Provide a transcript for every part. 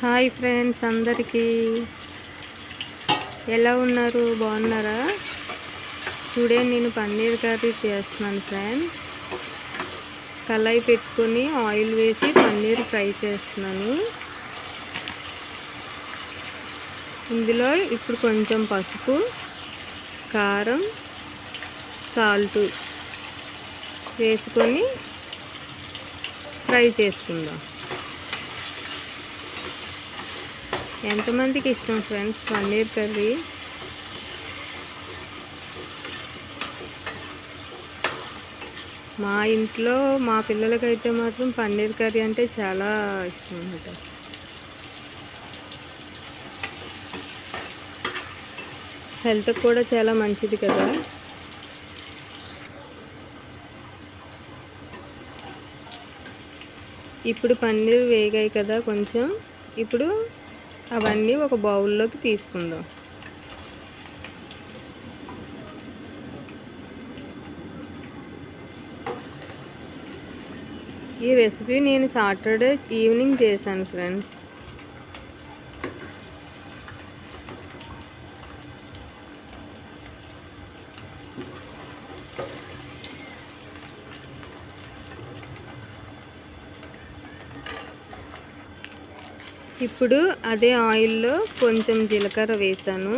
Hi friends అందరికీ. ఎలా ఉన్నారు? బాగున్నారా? టుడే నేను పన్నీర్ కర్రీ చేస్తున్నాను ఫ్రెండ్స్. కళాయి పెట్టుకొని ఆయిల్ వేసి పన్నీర్ ఫ్రై చేస్తున్నాను. ఇందులో ఇప్పుడు కొంచెం పసుపు కారం సాల్ట్ వేసుకొని ఫ్రై చేసుకుందాం. ఎంతమందికి ఇష్టం ఫ్రెండ్స్? పన్నీర్ కర్రీ. మా ఇంట్లో మా పిల్లలకైతే మాత్రం పన్నీర్ కర్రీ అంటే చాలా ఇష్టం అనమాట హెల్త్కి కూడా చాలా మంచిది కదా. ఇప్పుడు పన్నీర్ వేగాయి కదా కొంచెం. ఇప్పుడు అవన్నీ ఒక బౌల్లోకి తీసుకుందాం. ఈ రెసిపీ నేను సాటర్డే ఈవినింగ్ చేశాను ఫ్రెండ్స్. ఇప్పుడు అదే ఆయిల్లో కొంచెం జీలకర్ర వేసాను.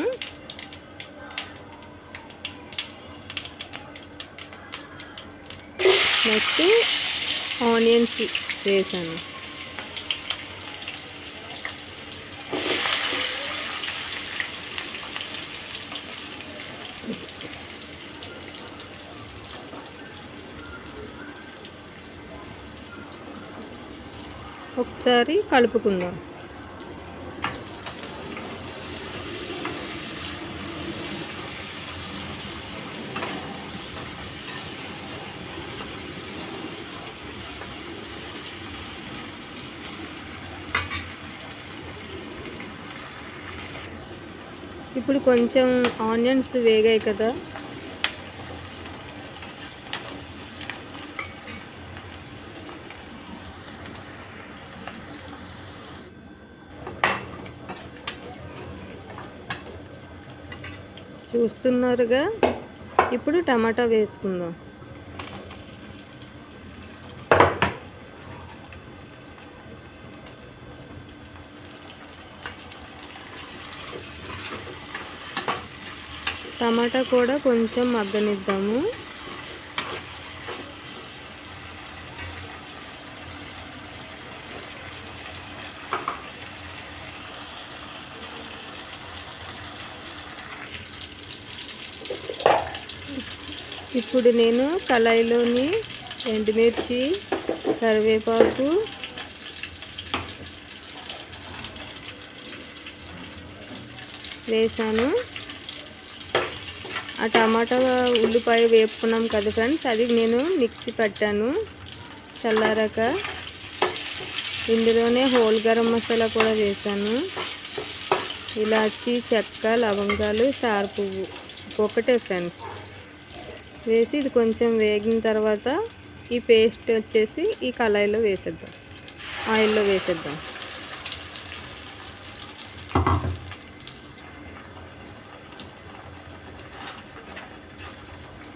నెక్స్ట్ ఆనియన్స్ వేసాను. ఒకసారి కలుపుకుందాం. ఇప్పుడు కొంచెం ఆనియన్స్ వేగాయి కదా. చూస్తున్నారుగా. ఇప్పుడు టమాటా వేసుకుందాం. టమాటా కూడా కొంచెం మగ్గనిద్దాము. ఇప్పుడు నేను కళాయిలోని ఎండుమిర్చి కరివేపాకు వేసాను. ఆ టమాటా ఉల్లిపాయ వేపుకున్నాం కదా ఫ్రెండ్స్. అది నేను మిక్సీ పెట్టాను. చల్లారాక ఇందులోనే హోల్ గరం మసాలా కూడా వేసాను ఇలాచి చెక్క లవంగాలు సార్ పువ్వు ఒకటే ఫ్రెండ్స్. వేసి ఇది కొంచెం వేగిన తర్వాత ఈ పేస్ట్ వచ్చేసి ఈ కళాయిలో వేసేద్దాం. ఆయిల్లో వేసేద్దాం.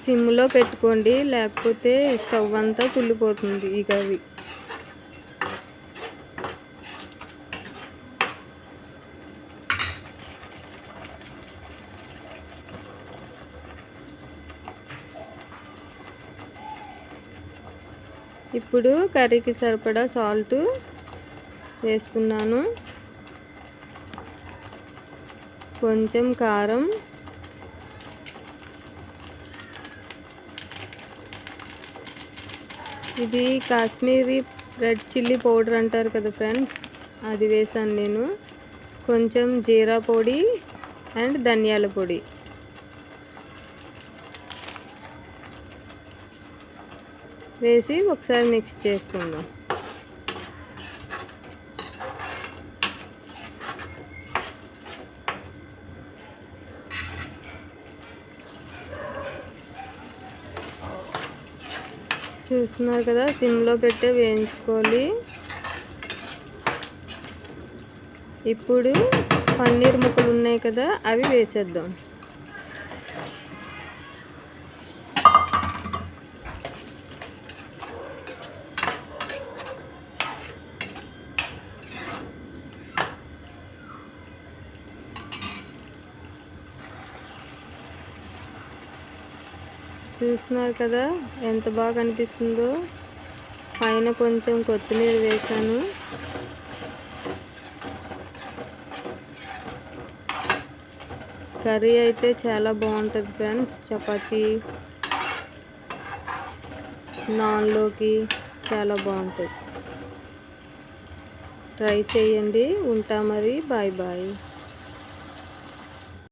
సిమ్లో పెట్టుకోండి లేకపోతే స్టవ్ అంతా తుల్లిపోతుంది ఈ కర్రీ ఇప్పుడు కర్రీకి సరిపడా సాల్ట్ వేస్తున్నాను. కొంచెం కారం ఇది కాశ్మీరీ రెడ్ చిల్లీ పౌడర్ అంటారు కదా ఫ్రెండ్స్. అది వేసాను నేను. కొంచెం జీరా పొడి అండ్ ధనియాల పొడి. వేసి ఒకసారి మిక్స్ చేసుకుందాం. చూస్తున్నారు కదా సిమ్లో పెట్టే వేయించుకోవాలి. ఇప్పుడు పన్నీర్ ముక్కలు ఉన్నాయి కదా అవి వేసేద్దాం. చూస్తున్నారు కదా ఎంత బాగా అనిపిస్తుందో. పైన కొంచెం కొత్తిమీర వేసాను కర్రీ అయితే చాలా బాగుంటుంది ఫ్రెండ్స్. చపాతీ నాన్లోకి చాలా బాగుంటుంది. ట్రై చేయండి. ఉంటా మరి. Bye bye.